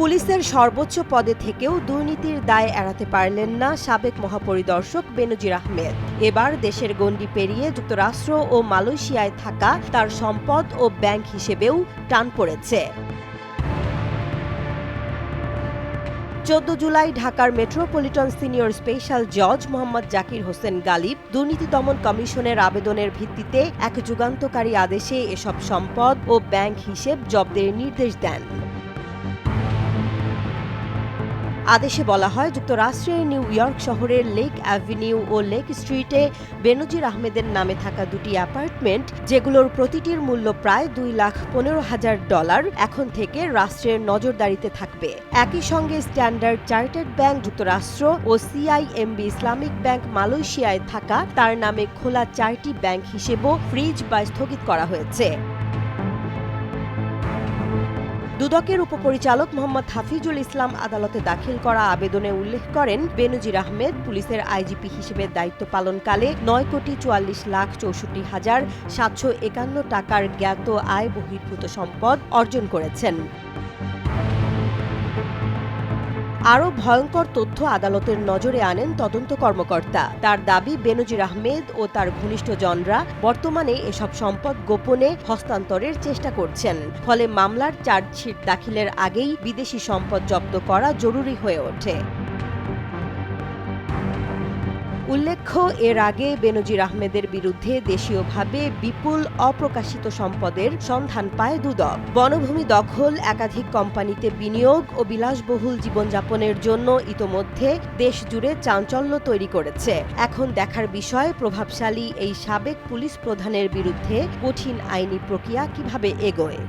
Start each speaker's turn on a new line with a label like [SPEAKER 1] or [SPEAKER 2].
[SPEAKER 1] পুলিশের সর্বোচ্চ পদে থেকেও দুর্নীতির দায় এড়াতে পারলেন না সাবেক মহাপরিদর্শক বেনজির আহমেদ। এবার দেশের গণ্ডি পেরিয়ে যুক্তরাষ্ট্র ও মালয়েশিয়ায় থাকা তার সম্পদ ও ব্যাংক হিসেবেও টান পড়েছে। চোদ্দ জুলাই ঢাকার মেট্রোপলিটন সিনিয়র স্পেশাল জজ মোহাম্মদ জাকির হোসেন গালিব দুর্নীতি দমন কমিশনের আবেদনের ভিত্তিতে এক যুগান্তকারী আদেশে এসব সম্পদ ও ব্যাংক হিসেব জব্দের নির্দেশ দেন। আদেশে বলা হয় যুক্তরাষ্ট্রের নিউ ইয়র্ক শহরের লেক অ্যাভিনিউ ও লেক স্ট্রিটে বেনজির আহমেদের নামে থাকা দুটি অ্যাপার্টমেন্ট, যেগুলোর প্রতিটির মূল্য প্রায় দুই লাখ পনেরো হাজার ডলার, এখন থেকে রাষ্ট্রের নজরদারিতে থাকবে। একই সঙ্গে স্ট্যান্ডার্ড চার্টার্ড ব্যাংক যুক্তরাষ্ট্র ও সিআইএমবি ইসলামিক ব্যাংক মালয়েশিয়ায় থাকা, তার নামে খোলা চারটি ব্যাংক হিসেবেও ফ্রিজ বা স্থগিত করা হয়েছে। দুদকের উপপরিচালক মোহাম্মদ হাফিজুল ইসলাম আদালতে দাখিল করা আবেদনে উল্লেখ করেন, বেনজির আহমেদ পুলিশের আইজিপি হিসেবে দায়িত্ব পালনকালে নয় কোটি চুয়াল্লিশ লাখ চৌষট্টি হাজার সাতশো একান্ন টাকার জ্ঞাত আয় বহির্ভূত সম্পদ অর্জন করেছেন। আরও ভয়ঙ্কর তথ্য আদালতের নজরে আনেন তদন্ত কর্মকর্তা। তার দাবি, বেনজির আহমেদ ও তার ঘনিষ্ঠ জনরা বর্তমানে এসব সম্পদ গোপনে হস্তান্তরের চেষ্টা করছেন। ফলে মামলার চার্জশিট দাখিলের আগেই বিদেশি সম্পদ জব্দ করা জরুরি হয়ে ওঠে। উল্লেখ্য, এর আগে বেনজির আহমেদের বিরুদ্ধে দেশীয়ভাবে বিপুল অপ্রকাশিত সম্পদের সন্ধান পায় দুদক। বনভূমি দখল, একাধিক কোম্পানিতে বিনিয়োগ ও বিলাসবহুল জীবনযাপনের জন্য ইতোমধ্যে দেশ জুড়ে চাঞ্চল্য তৈরি করেছে। এখন দেখার বিষয়, প্রভাবশালী এই সাবেক পুলিশ প্রধানের বিরুদ্ধে কঠিন আইনি প্রক্রিয়া কীভাবে এগোয়?